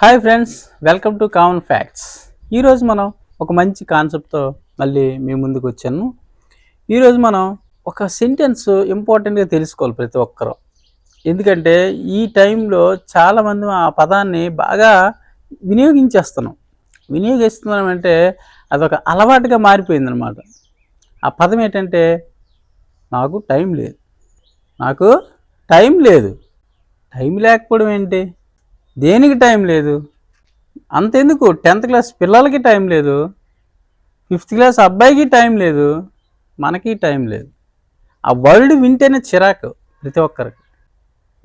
Hi friends welcome to common facts ఈరోజు మనం ఒక మంచి కాన్సెప్ట్తో మళ్ళీ మీ ముందుకు వచ్చాను. ఈరోజు మనం ఒక సెంటెన్స్ ఇంపార్టెంట్గా తెలుసుకోవాలి ప్రతి ఒక్కరూ. ఎందుకంటే ఈ టైంలో చాలామంది ఆ పదాన్ని బాగా వినియోగించేస్తున్నాం. వినియోగిస్తున్నాం అంటే అదొక అలవాటుగా మారిపోయిందనమాట ఆ పదం ఏంటంటే నాకు టైం లేదు. నాకు టైం లేదు. టైం లేకపోవడం ఏంటి? దేనికి టైం లేదు? అంతెందుకు? టెన్త్ క్లాస్ పిల్లలకి టైం లేదు. ఫిఫ్త్ క్లాస్ అబ్బాయికి టైం లేదు. మనకి టైం లేదు. ఆ వరల్డ్ వింటేనే చిరాకు ప్రతి ఒక్కరికి.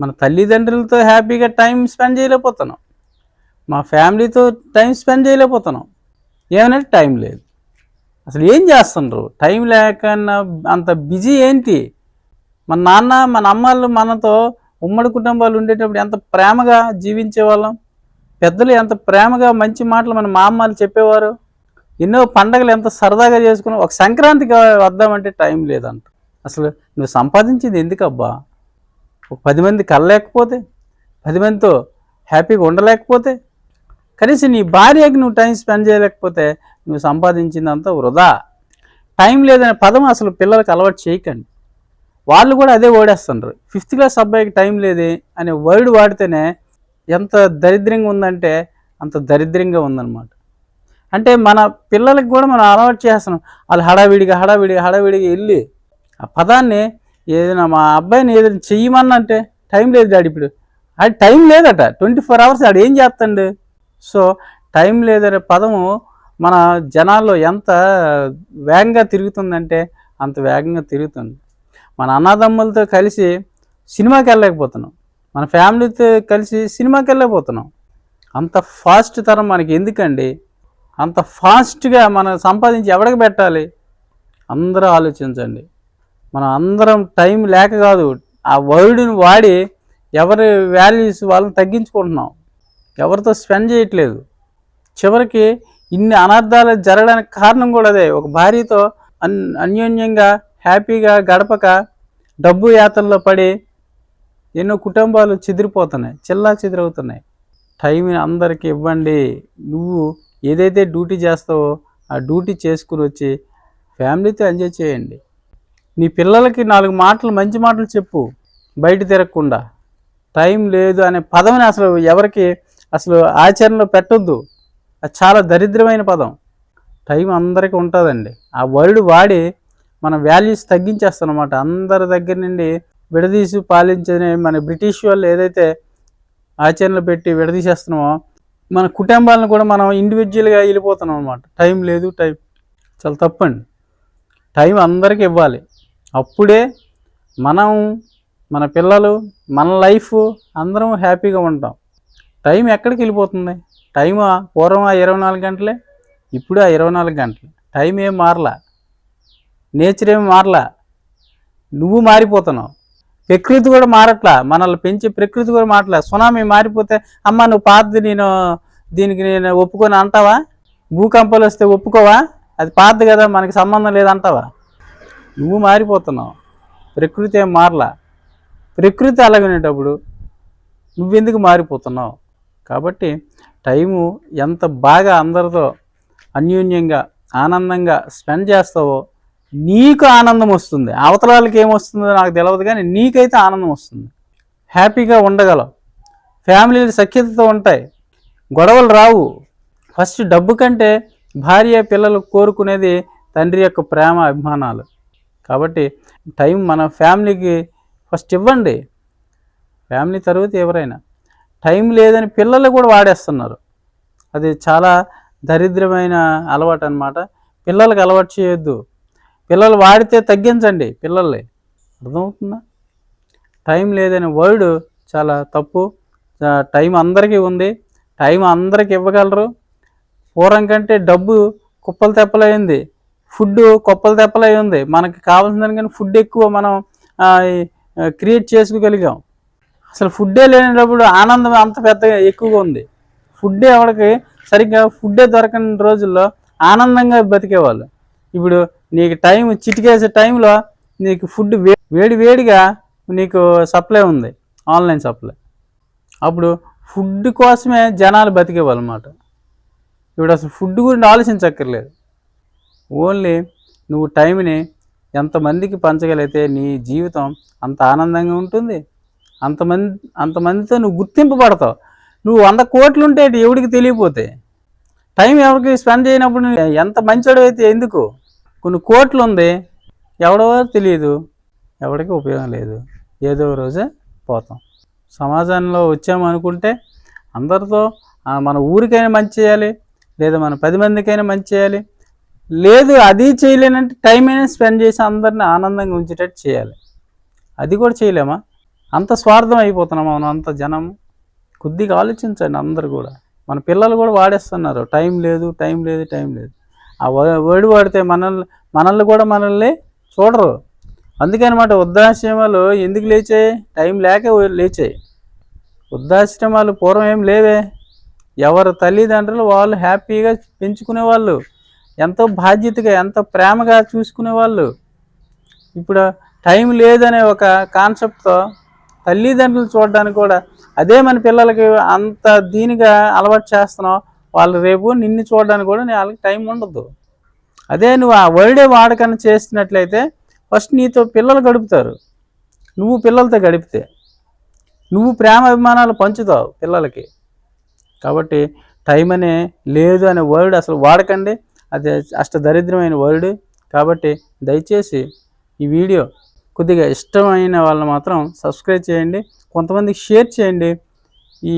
మన తల్లిదండ్రులతో హ్యాపీగా టైం స్పెండ్ చేయలేకపోతున్నాం. మా ఫ్యామిలీతో టైం స్పెండ్ చేయలేకపోతున్నాం. ఏమనంటే టైం లేదు. అసలు ఏం చేస్తుండ్రు? టైం లేకన్నా అంత బిజీ ఏంటి? మన నాన్న మన అమ్మాళ్ళు మనతో ఉమ్మడి కుటుంబాలు ఉండేటప్పుడు ఎంత ప్రేమగా జీవించే వాళ్ళం? పెద్దలు ఎంత ప్రేమగా మంచి మాటలు మన మా అమ్మాలు చెప్పేవారు? ఎన్నో పండగలు ఎంత సరదాగా చేసుకున్నాం ఒక సంక్రాంతికి వద్దామంటే టైం లేదంట. అసలు నువ్వు సంపాదించింది ఎందుకబ్బా? ఒక పది మంది కలలేకపోతే పది మందితో హ్యాపీగా ఉండలేకపోతే కనీసం నీ భార్యకి నువ్వు టైం స్పెండ్ చేయలేకపోతే నువ్వు సంపాదించిందంతా వృధా. టైం లేదనే పదం అసలు పిల్లలకు అలవాటు చేయకండి. వాళ్ళు కూడా అదే ఓడేస్తుండ్రు. ఫిఫ్త్ క్లాస్ అబ్బాయికి టైం లేదే అనే వర్డ్ వాడితేనే ఎంత దరిద్రంగా ఉందంటే అంత దరిద్రంగా ఉందన్నమాట. అంటే మన పిల్లలకి కూడా మనం అలవాటు చేస్తున్నాం. వాళ్ళు హడావిడిగా హడావిడిగా హడావిడిగా వెళ్ళి ఆ పదాన్ని ఏదైనా మా అబ్బాయిని ఏదైనా చెయ్యమన్నంటే టైం లేదు డాడీ ఇప్పుడు. అది టైం లేదట. ట్వంటీ ఫోర్ అవర్స్ ఆడు ఏం చేస్తాడు? సో టైం లేదనే పదము మన జనాల్లో ఎంత వేగంగా తిరుగుతుందంటే అంత వేగంగా తిరుగుతుంది మన అన్నదమ్ములతో కలిసి సినిమాకి వెళ్ళలేకపోతున్నాం. మన ఫ్యామిలీతో కలిసి సినిమాకి వెళ్ళలేకపోతున్నాం. అంత ఫాస్ట్ తరం మనకి ఎందుకండి? అంత ఫాస్ట్గా మనం సంపాదించి ఎవరికి పెట్టాలి? అందరూ ఆలోచించండి. మనం అందరం టైం లేక కాదు ఆ వర్డ్ని వాడి ఎవరి వాల్యూస్ వాళ్ళని తగ్గించుకుంటున్నాం. ఎవరితో స్పెండ్ చేయట్లేదు. చివరికి ఇన్ని అనర్థాలు జరగడానికి కారణం కూడా అదే. ఒక భార్యతో అన్ అన్యోన్యంగా హ్యాపీగా గడపక డబ్బు యాత్రలో పడి ఎన్నో కుటుంబాలు చెదిరిపోతున్నాయి చిల్లా చెదిరవుతున్నాయి. టైం అందరికీ ఇవ్వండి. నువ్వు ఏదైతే డ్యూటీ చేస్తావో ఆ డ్యూటీ చేసుకుని వచ్చి ఫ్యామిలీతో ఎంజాయ్ చేయండి. నీ పిల్లలకి నాలుగు మాటలు మంచి మాటలు చెప్పు బయట తిరగకుండా. టైం లేదు అనే పదవిని అసలు ఎవరికి అసలు ఆచరణలో పెట్టొద్దు. అది చాలా దరిద్రమైన పదం. టైం అందరికీ ఉంటుందండి. ఆ వరుడు వాడి మన వాల్యూస్ తగ్గించేస్తాం అనమాట అందరి దగ్గర నుండి విడదీసి పాలించని మన బ్రిటిష్ వాళ్ళు ఏదైతే ఆచరణలు పెట్టి విడదీసేస్తున్నామో మన కుటుంబాలను కూడా మనం ఇండివిజువల్గా వెళ్ళిపోతున్నాం అనమాట టైం లేదు టైం చాలా తప్పండి. టైం అందరికీ ఇవ్వాలి. అప్పుడే మనం మన పిల్లలు మన లైఫ్ అందరం హ్యాపీగా ఉంటాం. టైం ఎక్కడికి వెళ్ళిపోతుంది? టైం పూర్వం ఆ ఇరవై నాలుగు గంటలే ఇప్పుడు ఆ ఇరవై నాలుగు గంటలు. టైం ఏం మారలా? నేచర్ ఏం మారలా? నువ్వు మారిపోతున్నావు. ప్రకృతి కూడా మారట్లా? మనల్ని పెంచే ప్రకృతి కూడా మారట్లా? సునామీ మారిపోతే అమ్మ నువ్వు పాతది నేను దీనికి నేను ఒప్పుకొని అంటావా? భూకంపాలు వస్తే ఒప్పుకోవా? అది పాతది కదా మనకి సంబంధం లేదంటావా? నువ్వు మారిపోతున్నావు. ప్రకృతి ఏం మారలా? ప్రకృతి అలాగనేటప్పుడు నువ్వెందుకు మారిపోతున్నావు? కాబట్టి టైము ఎంత బాగా అందరితో అన్యోన్యంగా ఆనందంగా స్పెండ్ చేస్తావో నీకు ఆనందం వస్తుంది. అవతల వాళ్ళకి ఏమొస్తుందో నాకు తెలియదు కానీ నీకైతే ఆనందం వస్తుంది. హ్యాపీగా ఉండగలవు. ఫ్యామిలీలు సఖ్యతతో ఉంటాయి. గొడవలు రావు. ఫస్ట్ డబ్బు కంటే భార్య పిల్లలు కోరుకునేది తండ్రి యొక్క ప్రేమ అభిమానాలు. కాబట్టి టైం మన ఫ్యామిలీకి ఫస్ట్ ఇవ్వండి. ఫ్యామిలీ తర్వాత ఎవరైనా. టైం లేదని పిల్లలు కూడా వాడేస్తున్నారు. అది చాలా దరిద్రమైన అలవాటు అనమాట పిల్లలకు అలవాటు చేయొద్దు. పిల్లలు వాడితే తగ్గించండి పిల్లల్ని. అర్థమవుతుందా? టైం లేదనే వర్డ్ చాలా తప్పు. టైం అందరికీ ఉంది. టైం అందరికి ఇవ్వగలరు. పూర్వం కంటే డబ్బు కుప్పలు తెప్పలైంది ఫుడ్ కుప్పలు తెప్పలై ఉంది. మనకి కావాల్సిన దానికన్నా ఫుడ్ ఎక్కువ మనం క్రియేట్ చేసుకోగలిగాం. అసలు ఫుడ్డే లేనప్పుడు ఆనందం అంత పెద్దగా ఎక్కువగా ఉంది. ఫుడ్డే ఎవరికి సరిగ్గా ఫుడ్డే దొరకని రోజుల్లో ఆనందంగా బతికేవాళ్ళు. ఇప్పుడు నీకు టైం చిటికేసే టైంలో నీకు ఫుడ్ వేడి వేడిగా నీకు సప్లై ఉంది ఆన్లైన్ సప్లై. అప్పుడు ఫుడ్ కోసమే జనాలు బతికేవాళ్ళు ఇప్పుడు అసలు ఫుడ్ గురించి ఆలోచించక్కర్లేదు. ఓన్లీ నువ్వు టైంని ఎంతమందికి పంచగలిగితే నీ జీవితం అంత ఆనందంగా ఉంటుంది. అంతమంది అంతమందితో నువ్వు గుర్తింపబడతావు నువ్వు వంద కోట్లు ఉంటే ఎవడికి తెలియపోతే? టైం ఎవరికి స్పెండ్ చేయనప్పుడు నువ్వు ఎంత మంచోడైతే అయితే ఎందుకు? కొన్ని కోట్లు ఉంది ఎవడో తెలియదు ఎవరికి ఉపయోగం లేదు. ఏదో ఒక రోజే పోతాం. సమాజంలో వచ్చామనుకుంటే అందరితో మన ఊరికైనా మంచి చేయాలి లేదా మన పది మందికైనా మంచి చేయాలి. లేదు అది చేయలేనంటే టైం అయినా స్పెండ్ చేసి అందరిని ఆనందంగా ఉంచేటట్టు చేయాలి. అది కూడా చేయలేమా? అంత స్వార్థం అయిపోతున్నాం మనం అంత జనం. కొద్దిగా ఆలోచించండి అందరు కూడా. మన పిల్లలు కూడా వాడేస్తున్నారు. టైం లేదు టైం లేదు టైం లేదు. ఆ వేడి వాడితే మనల్ని మనల్ని కూడా మనల్ని చూడరు. అందుకనమాట వృద్ధాశ్రమాలు ఎందుకు లేచాయి? టైం లేక లేచాయి. వృద్ధాశ్రమాలు పూర్వం ఏం లేవే. ఎవరు తల్లిదండ్రులు వాళ్ళు హ్యాపీగా పెంచుకునేవాళ్ళు. ఎంతో బాధ్యతగా ఎంతో ప్రేమగా చూసుకునేవాళ్ళు. ఇప్పుడు టైం లేదనే ఒక కాన్సెప్ట్తో తల్లిదండ్రులు చూడడానికి కూడా అదే మన పిల్లలకి అంత దీనిగా అలవాటు చేస్తున్నాం. వాళ్ళు రేపు నిన్ను చూడడానికి కూడా నీ- వాళ్ళకి టైం ఉండదు. అదే నువ్వు ఆ వర్డే వాడకన్నా చేస్తున్నట్లయితే ఫస్ట్ నీతో పిల్లలు గడుపుతారు. నువ్వు పిల్లలతో గడిపితే. నువ్వు ప్రేమ అభిమానాలు పంచుతావు పిల్లలకి. కాబట్టి టైం అనే లేదు అనే వర్డ్ అసలు వాడకండి. అది అష్ట దరిద్రమైన వర్డ్ కాబట్టి దయచేసి ఈ వీడియో కొద్దిగా ఇష్టమైన వాళ్ళని మాత్రం సబ్స్క్రైబ్ చేయండి. కొంతమందికి షేర్ చేయండి. ఈ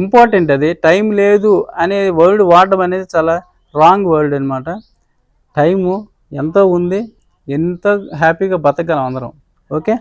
ఇంపార్టెంట్ అది. టైం లేదు అనే వర్డ్ వాడడం అనేది చాలా రాంగ్ వర్డ్ అనమాట టైము ఎంతో ఉంది? ఎంత హ్యాపీగా బతకగలం అందరం. ఓకే